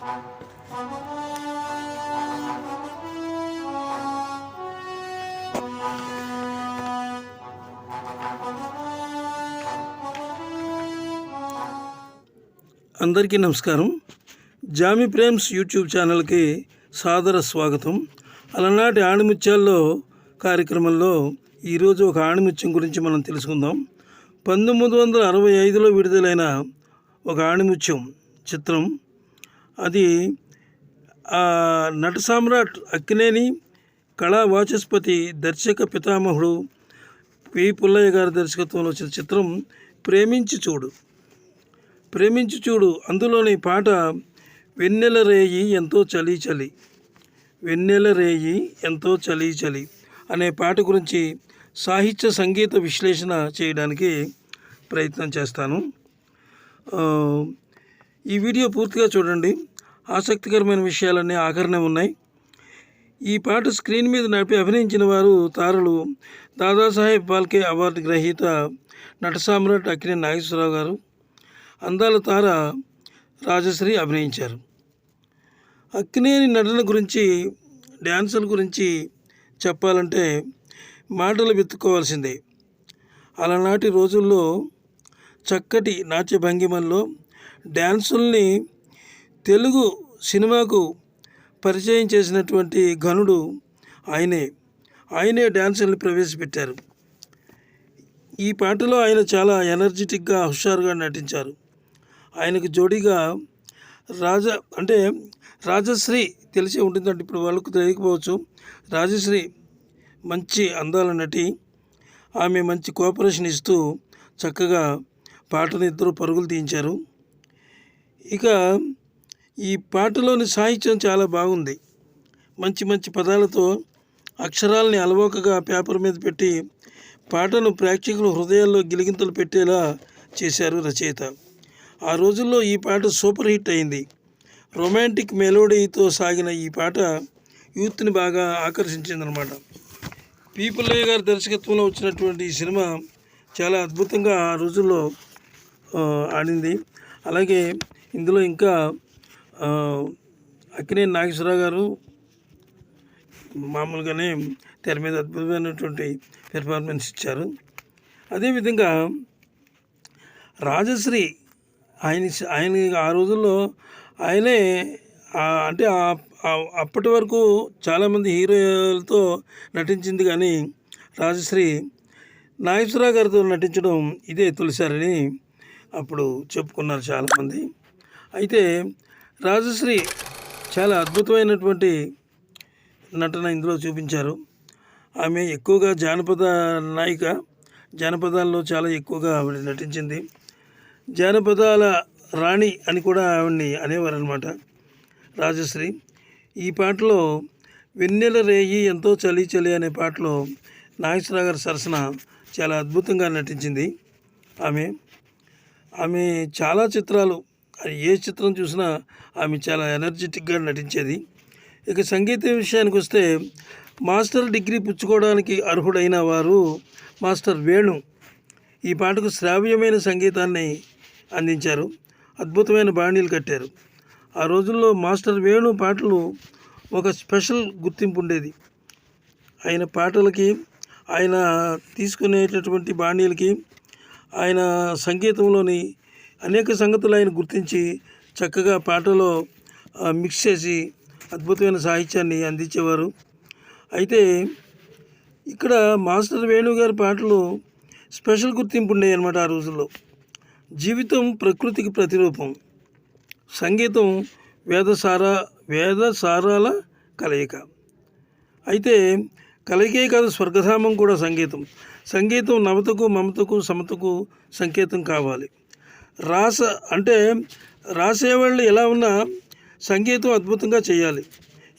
అందరికీ నమస్కారం. జామి ప్రేమ్స్ యూట్యూబ్ ఛానల్కి సాదర స్వాగతం. అలనాటి ఆణిముత్యాల్లో కార్యక్రమంలో ఈరోజు ఒక ఆణిముత్యం గురించి మనం తెలుసుకుందాం. పంతొమ్మిది వందల అరవై ఐదులో విడుదలైన ఒక ఆణిముత్యం చిత్రం అది నట సామ్రాట్ అక్కినేని కళా వాచస్పతి దర్శక పితామహుడు పి. పుల్లయ్య గారి దర్శకత్వంలో వచ్చిన చిత్రం ప్రేమించి చూడు. ప్రేమించి చూడు. అందులోని పాట వెన్నెల రేయి ఎంతో చలి చలి వెన్నెల రేయి ఎంతో చలి చలి అనే పాట గురించి సాహిత్య సంగీత విశ్లేషణ చేయడానికి ప్రయత్నం చేస్తాను. ఈ వీడియో పూర్తిగా చూడండి. ఆసక్తికరమైన విషయాలన్నీ ఆఖరణ ఉన్నాయి. ఈ పాట స్క్రీన్ మీద నడిపి అభినయించిన వారు తారలు దాదాసాహెబ్ ఫాల్కే అవార్డు గ్రహీత నట సామ్రాట్ అక్కినే నాగేశ్వరరావు గారు. అందాల తార రాజశ్రీ అభినయించారు. అక్కినేని నటన గురించి డ్యాన్సుల గురించి చెప్పాలంటే మాటలు వెతుక్కోవాల్సిందే. అలనాటి రోజుల్లో చక్కటి నాట్య భంగిమల్లో డ్యాన్సుల్ని తెలుగు సినిమాకు పరిచయం చేసినటువంటి ఘనుడు ఆయనే. ఆయనే డ్యాన్సుల్ని ప్రవేశపెట్టారు. ఈ పాటలో ఆయన చాలా ఎనర్జెటిక్గా హుషారుగా నటించారు. ఆయనకు జోడీగా రాజా అంటే రాజశ్రీ తెలిసి ఉంటుందంటే ఇప్పుడు వాళ్ళకు తెలియకపోవచ్చు. రాజశ్రీ మంచి అందాల నటి. ఆమె మంచి కోఆపరేషన్ ఇస్తూ చక్కగా పాటను ఇద్దరు పరుగులు తీయించారు. ఇక ఈ పాటలోని సాహిత్యం చాలా బాగుంది. మంచి మంచి పదాలతో అక్షరాలని అలవోకగా పేపర్ మీద పెట్టి పాటను ప్రేక్షకుల హృదయాల్లో గిలిగింతలు పెట్టేలా చేశారు రచయిత. ఆ రోజుల్లో ఈ పాట సూపర్ హిట్ అయింది. రొమాంటిక్ మెలోడీతో సాగిన ఈ పాట యూత్ని బాగా ఆకర్షించిందనమాట పీపుల్లయ్య గారి దర్శకత్వంలో వచ్చినటువంటి ఈ సినిమా చాలా అద్భుతంగా ఆ రోజుల్లో ఆడింది. అలాగే ఇందులో ఇంకా అక్కినేని నాగేశ్వరరావు గారు మామూలుగానే తెర మీద అద్భుతమైనటువంటి పెర్ఫార్మెన్స్ ఇచ్చారు. అదేవిధంగా రాజశ్రీ ఆయన ఆయన ఆ రోజుల్లో ఆయనే అంటే అప్పటి వరకు చాలామంది హీరోలతో నటించింది కానీ రాజశ్రీ నాగేశ్వరరావు గారితో నటించడం ఇదే తొలిసారని అప్పుడు చెప్పుకున్నారు చాలామంది. అయితే రాజశ్రీ చాలా అద్భుతమైనటువంటి నటన ఇందులో చూపించారు. ఆమె ఎక్కువగా జానపద నాయిక జానపదాల్లో చాలా ఎక్కువగా ఆవిడ నటించింది. జానపదాల రాణి అని కూడా ఆవిడ్ని అనేవారు అనమాట రాజశ్రీ. ఈ పాటలో వెన్నెల రేయి ఎంతో చలి చలి అనే పాటలో నాగేశ్వరరావు గారి సరసన చాలా అద్భుతంగా నటించింది ఆమె. ఆమె చాలా చిత్రాలు ఏ చిత్రం చూసినా ఆమె చాలా ఎనర్జెటిక్గా నటించేది. ఇక సంగీతం విషయానికి వస్తే మాస్టర్ డిగ్రీ పుచ్చుకోవడానికి అర్హుడైన వారు మాస్టర్ వేణు. ఈ పాటకు శ్రావ్యమైన సంగీతాన్ని అందించారు. అద్భుతమైన బాణీలు కట్టారు. ఆ రోజుల్లో మాస్టర్ వేణు పాటలు ఒక స్పెషల్ గుర్తింపు ఉండేది. ఆయన పాటలకి ఆయన తీసుకునేటటువంటి బాణీలకి ఆయన సంగీతంలోని అనేక సంగతులు ఆయన గుర్తించి చక్కగా పాటలో మిక్స్ చేసి అద్భుతమైన సాహిత్యాన్ని అందించేవారు. అయితే ఇక్కడ మాస్టర్ వేణు గారి పాటలు స్పెషల్ గుర్తింపు ఉండేవి అనమాట ఆ రోజుల్లో. జీవితం ప్రకృతికి ప్రతిరూపం సంగీతం వేదసార వేద సారాల కలయిక. అయితే కలయికే కాదు స్వర్గధామం కూడా సంగీతం. సంగీతం నవతకు మమతకు సమతకు సంకేతం కావాలి. రాస అంటే రాసేవాళ్ళు ఎలా ఉన్నా సంగీతం అద్భుతంగా చేయాలి.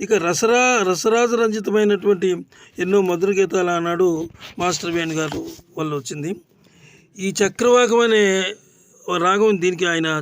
ఇక రసరా రసరాజ రంజితమైనటువంటి ఎన్నో మధుర గీతాలు ఆనాడు మాస్టర్ వేణు గారు వల్ల వచ్చింది. ఈ చక్రవాకం అనే రాగం దీనికి ఆయన